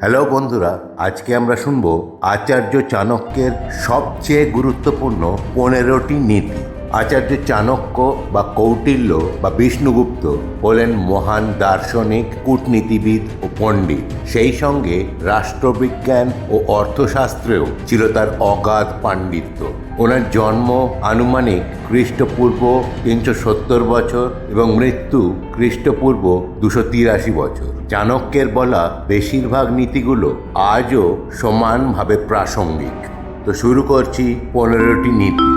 Hello বন্ধুরা। আজকে আমরা শুনব আচার্য চাণক্যের সবচেয়ে গুরুত্বপূর্ণ পনেরোটি নীতি। আচার্য চাণক্য বা কৌটিল্য বা বিষ্ণুগুপ্ত হলেন মহান দার্শনিক, কূটনীতিবিদ ও পণ্ডিত। সেই সঙ্গে রাষ্ট্রবিজ্ঞান ও অর্থশাস্ত্রেও ছিল তার অগাধ পাণ্ডিত্য। ওনার জন্ম আনুমানিক খ্রিস্টপূর্ব তিনশো সত্তর বছর এবং মৃত্যু খ্রিস্টপূর্ব দুশো তিরাশি বছর। চাণক্যের বলা বেশিরভাগ নীতিগুলো আজও সমানভাবে প্রাসঙ্গিক। তো শুরু করছি পনেরোটি নীতি।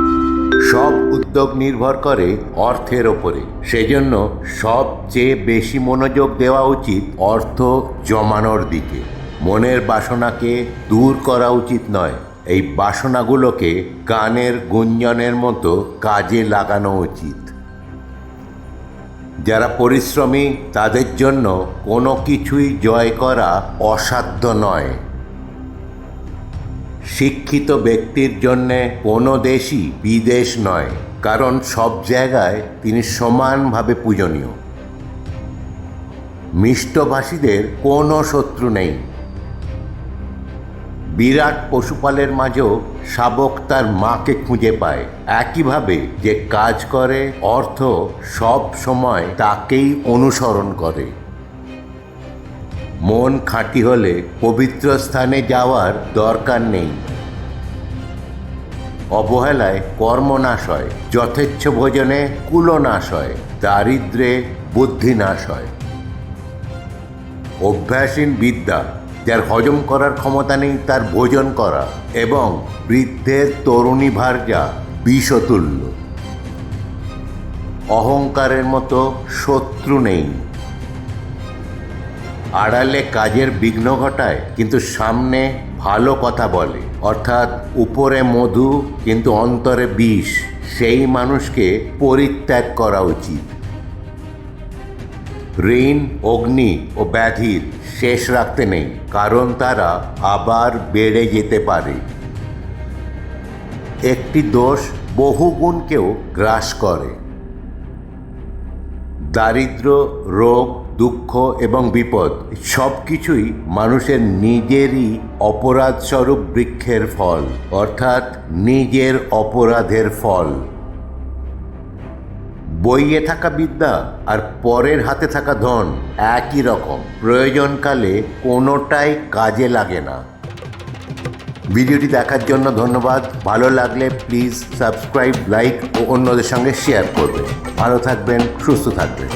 সব উদ্যোগ নির্ভর করে অর্থের ওপরে। সেজন্য সবচেয়ে বেশি মনোযোগ দেওয়া উচিত অর্থ জমানোর দিকে। মনের বাসনাকে দূর করা উচিত নয়। এই বাসনাগুলোকে গানের গুঞ্জনের মতো কাজে লাগানো উচিত। যারা পরিশ্রমী, তাদের জন্য কোনো কিছুই জয় করা অসাধ্য নয়। শিক্ষিত ব্যক্তির জন্যে কোনো দেশই বিদেশ নয়, কারণ সব জায়গায় তিনি সমানভাবে পূজনীয়। মিষ্টভাষীদের কোনো শত্রু নেই। বিরাট পশুপালের মাঝেও শাবক তার মাকে খুঁজে পায়। একইভাবে যে কাজ করে, অর্থ সব সময় তাকেই অনুসরণ করে। মন খাঁটি হলে পবিত্র স্থানে যাওয়ার দরকার নেই। অবহেলায় কর্মনাশ হয়, যথেচ্ছ ভোজনে কুলনাশ হয়, দারিদ্রে বুদ্ধিনাশ হয়। অভ্যাসীন বিদ্যা যার হজম করার ক্ষমতা নেই তার ভোজন করা এবং বৃদ্ধের তরুণী ভার্যা বিষতুল্য। অহংকারের মতো শত্রু নেই। আড়ালে কাজের বিঘ্ন ঘটায়, কিন্তু সামনে ভালো কথা বলে। অর্থাৎ উপরে মধু, কিন্তু অন্তরে বিষ। সেই মানুষকে পরিত্যাগ করা উচিত। ঋণ, অগ্নি ও ব্যাধির শেষ রাখতে নেই, কারণ তারা আবার বেড়ে যেতে পারে। একটি দোষ বহুগুণকেও গ্রাস করে। দারিদ্র, রোগ, দুঃখ এবং বিপদ সব কিছুই মানুষের নিজেরই অপরাধস্বরূপ বৃক্ষের ফল, অর্থাৎ নিজের অপরাধের ফল। বইয়ে থাকা বিদ্যা আর পরের হাতে থাকা ধন একই রকম। প্রয়োজনকালে কোনোটাই কাজে লাগে না। ভিডিওটি দেখার জন্য ধন্যবাদ। ভালো লাগলে প্লিজ সাবস্ক্রাইব, লাইক ও অন্যদের সঙ্গে শেয়ার করবে ভালো থাকবেন, সুস্থ থাকবেন।